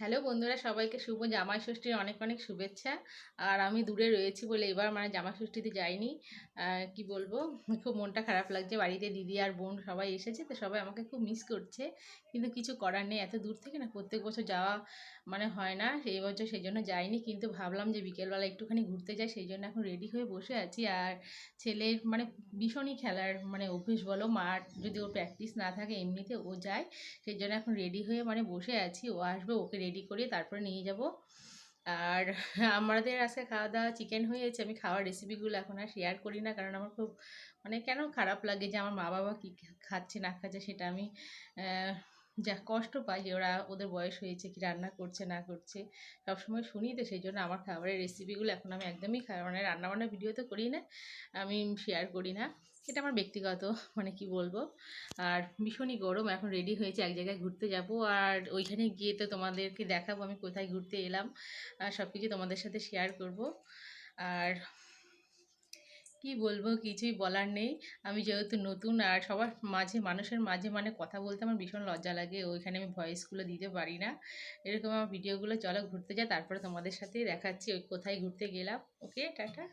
Hello বন্ধুরা, সবাইকে শুভ জামাই ষষ্ঠীর অনেক অনেক শুভেচ্ছা। আর আমি দূরে রয়েছি বলে এবার মানে জামাই ষষ্ঠীতে যাইনি কি বলব? খুব মনটা খারাপ লাগছে। বাড়িতে দিদি আর বোন সবাই এসেছে, তো সবাই আমাকে খুব মিস করছে। কিন্তু কিছু করার নেই, এত দূর থেকে না প্রত্যেক বছর যাওয়া মানে হয় না এই বছর সেই জন্য যাইনি। কিন্তু ভাবলাম যে বিকেলবেলা একটুখানি ঘুরতে যাই, সেই জন্য এখন রেডি হয়ে বসে আছি। আর ছেলের মানে ভীষণই খেলার মানে অভ্যেস বলো মার যদি ওর প্র্যাকটিস না থাকে, এমনিতে ও যায়। সেই জন্য এখন রেডি হয়ে মানে বসে আছি। ও আসবে, ওকে করিয়ে তারপরে নিয়ে যাব। আর আমাদের আজকে খাওয়া দাওয়া চিকেন হয়েছে, আমি খাওয়ার রেসিপিগুলো এখন আর শেয়ার করি না, কারণ আমার খুব মানে কেন খারাপ লাগে যে আমার মা বাবা কী খাচ্ছে না খাচ্ছে সেটা আমি যা কষ্ট পাই যে ওরা ওদের বয়স হয়েছে, কি রান্না করছে, না করছে, সবসময় শুনি তো সেই জন্য আমার খাবারের রেসিপিগুলো এখন আমি একদমই খা মানে রান্নাবান্নার ভিডিও তো করি না, আমি শেয়ার করি না। এটা আমার ব্যক্তিগত মানে কি বলব? আর ভীষণই গরম, এখন রেডি হয়েছে, এক জায়গায় ঘুরতে যাব, আর ওইখানে গিয়ে তো তোমাদেরকে দেখাবো আমি কোথায় ঘুরতে এলাম, আর সব কিছু তোমাদের সাথে শেয়ার করব। আর কি বলব কিছুই বলার নেই। আমি যেহেতু নতুন আর সবার মাঝে, মানুষের মাঝে মানে কথা বলতে আমার ভীষণ লজ্জা লাগে। ওইখানে আমি ভয়েসগুলো দিতে পারি না। এরকম আমার ভিডিওগুলো চলো ঘুরতে যা তারপরে তোমাদের সাথে দেখাচ্ছি ওই কোথায় ঘুরতে গেলাম। Okay tata.